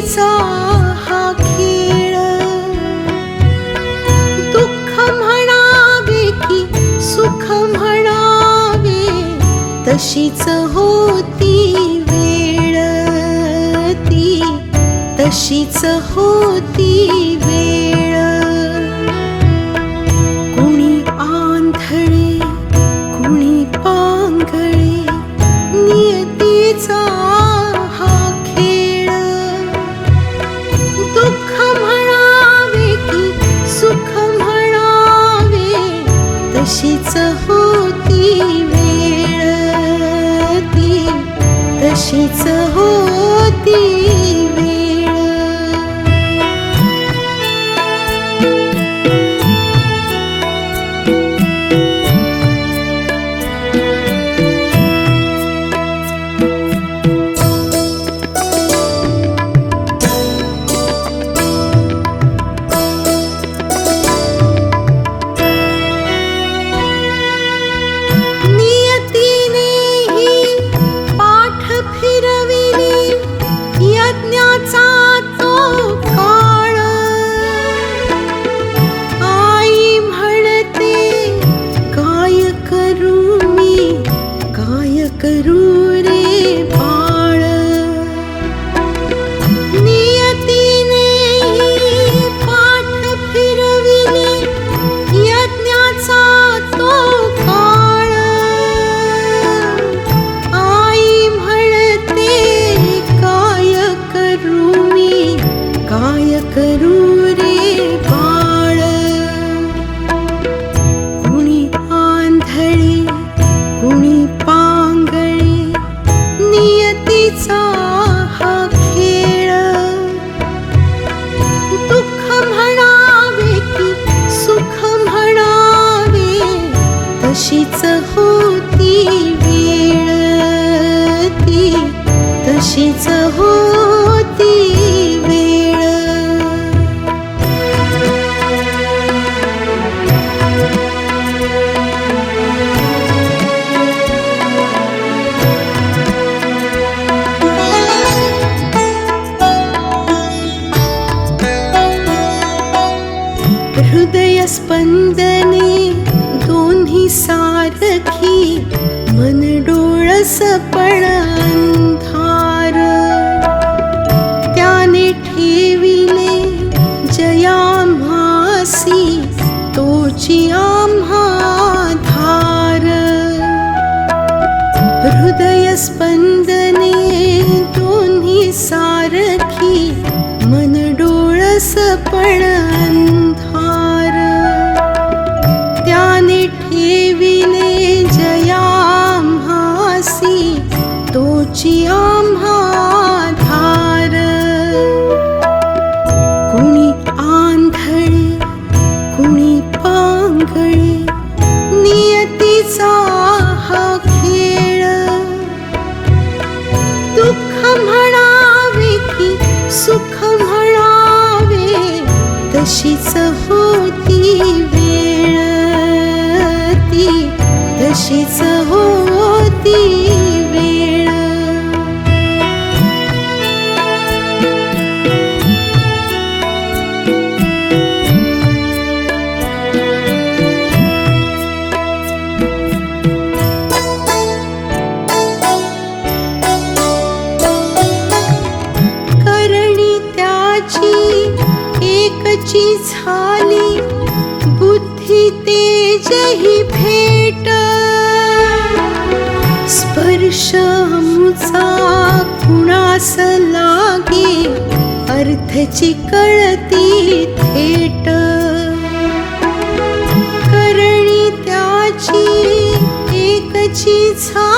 नियतीचा हा खेळ. दुःख म्हणावे की सुख म्हणावे तशीच होती वेळ ती. तशीच होती वेळ तशीच होती वेळ ती तशीच होती वेळ तशीच होती वेळ ती तशीच होती स्पंदने दोन्ही सारखी मन डोळस पण अंधार त्याने ठेविले जयाम्हासी तोची आम्हा धार हृदय स्पंदने धार कुणी आंधळे कुणी हा खेळ दुःख म्हणावे की सुख म्हणावे तशीच होती वेळ ती होती ही भेट. स्पर्श कुणास लागे? अर्थची कळती थेट. करणी त्याची एकची झा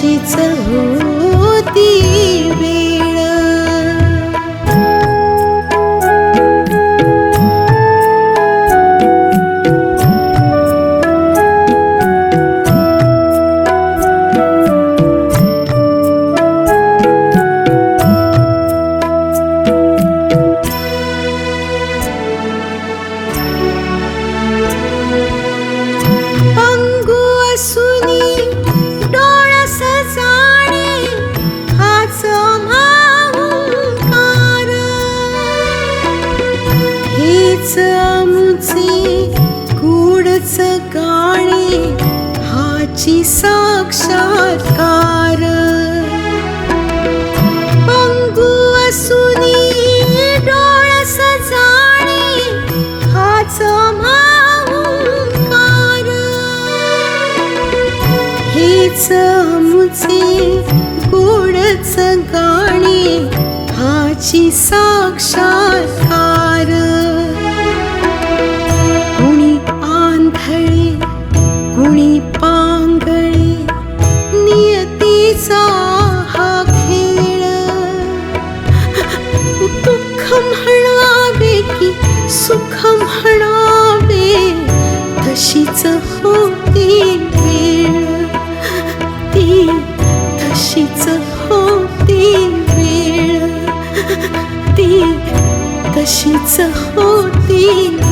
अशीच होती. वाणी हाची साक्षात्कार. पंगू असुनी डोळस जाणे हाच माहुकार हेच मुचे गोडच गाणे हाची साक्षात्कार. 西泽霍的维尔，的，达西泽霍的维尔，的，达西泽霍的。